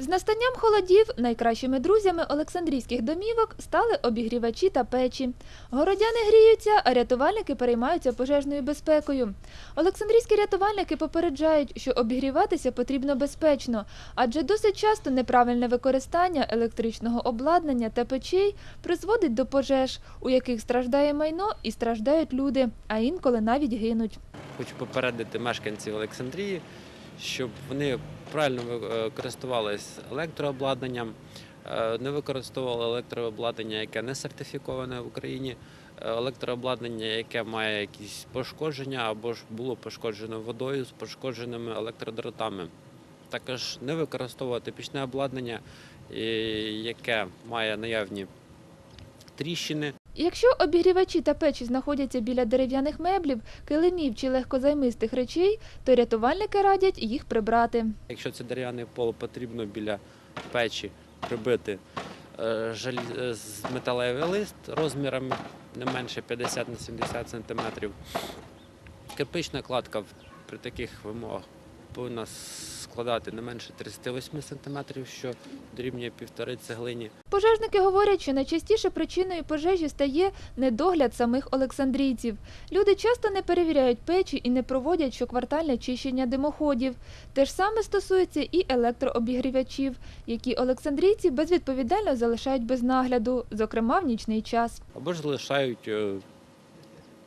З настанням холодів найкращими друзями Олександрійських домівок стали обігрівачі та печі. Городяни гріються, а рятувальники переймаються пожежною безпекою. Олександрійські рятувальники попереджають, що обігріватися потрібно безпечно, адже досить часто неправильне використання електричного обладнання та печей призводить до пожеж, у яких страждає майно і страждають люди, а інколи навіть гинуть. Хочу попередити мешканців Олександрії, щоб вони правильно ви- користувалися електрообладнанням, е, не використовували електрообладнання, яке не сертифіковане в Україні, е, електрообладнання, яке має якісь пошкодження або ж було пошкоджено водою з пошкодженими електродротами. Також не використовувати пічне обладнання, е, яке має наявні тріщини, Якщо обігрівачі та печі знаходяться біля дерев'яних меблів, килимів чи легкозаймистих речей, то рятувальники радять їх прибрати. Якщо це дерев'яний пол, потрібно біля печі прибити е, е, металевий лист розміром не менше 50 на 70 см. Кирпична кладка при таких вимогах повинна складати не менше 38 см, що дорівнює півтори цеглині. Пожежники говорять, що найчастіше причиною пожежі стає недогляд самих олександрійців. Люди часто не перевіряють печі і не проводять щоквартальне чищення димоходів. Те ж саме стосується і електрообігрівачів, які олександрійці безвідповідально залишають без нагляду, зокрема в нічний час. Або ж залишають е,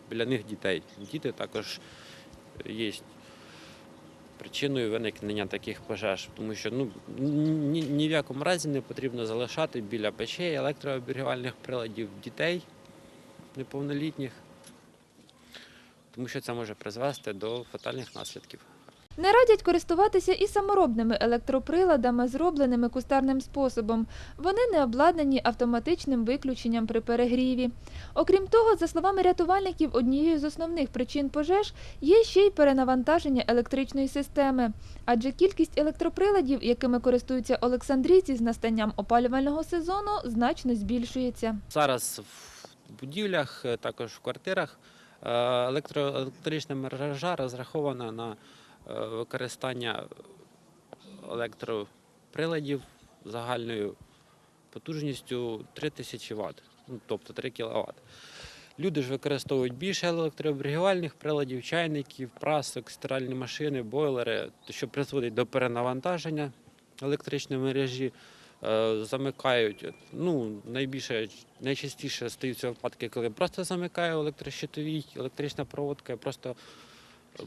біля них дітей. Діти також є причиною виникнення таких пожеж, тому що ну, ні, ні в якому разі не потрібно залишати біля печей електрообігрівальних приладів дітей неповнолітніх, тому що це може призвести до фатальних наслідків. Не радять користуватися і саморобними електроприладами, зробленими кустарним способом. Вони не обладнані автоматичним виключенням при перегріві. Окрім того, за словами рятувальників, однією з основних причин пожеж є ще й перенавантаження електричної системи, адже кількість електроприладів, якими користуються олександрійці з настанням опалювального сезону, значно збільшується. Зараз в будівлях, е, також в квартирах, е, електрична мережа розрахована на використання електроприладів загальною потужністю 3000 Вт, ну, тобто 3 кВт. Люди ж використовують більше електрообігрівальних приладів, чайників, прасок, стиральні машини, бойлери, що призводить до перенавантаження електричної мережі. Е, замикають. Ну, найбільше, найчастіше стаються випадки, коли просто замикає електрощитовій, електрична проводка, просто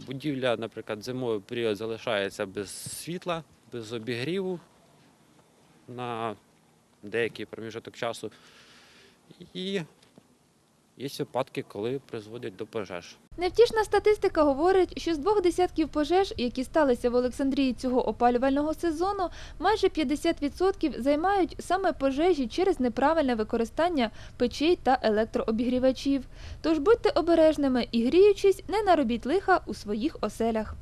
будівля, наприклад, зимовий період залишається без світла, без обігріву на деякий проміжок часу. І є випадки, коли призводять до пожеж. Невтішна статистика говорить, що з двох десятків пожеж, які сталися в Олександрії цього опалювального сезону, майже 50% займають саме пожежі через неправильне використання печей та електрообігрівачів. Тож будьте обережними і гріючись, не наробіть лиха у своїх оселях.